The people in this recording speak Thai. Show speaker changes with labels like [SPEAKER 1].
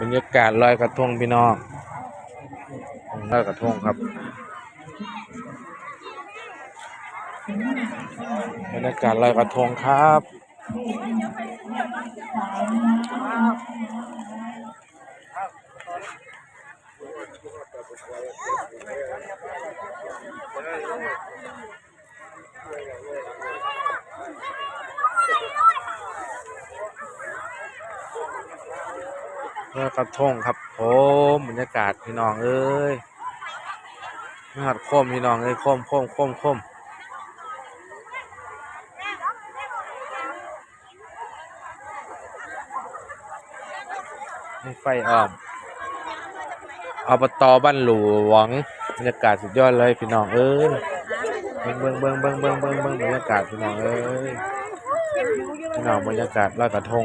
[SPEAKER 1] บรรยากาศลอยกระทงพี่น้องลอยกระทงครับบรรยากาศลอยกระทงครับ ลอกระทงครับผมบรรยากาศพี่น้องเอ้ยนี่หัดโคมพี่น้องเอ้ยโคมโคมโคมโคมมีไฟอ้อมอบตบ้านหลวงบรรยากาศสุดยอดเลยพี่น้องเอ้ยเบิ่งเบิ่งเบิ่งเบิ่งเบิ่งเบิ่งเบิ่งบรรยากาศพี่น้องเอ้ยพี่น้องบรรยากาศลอยกระทง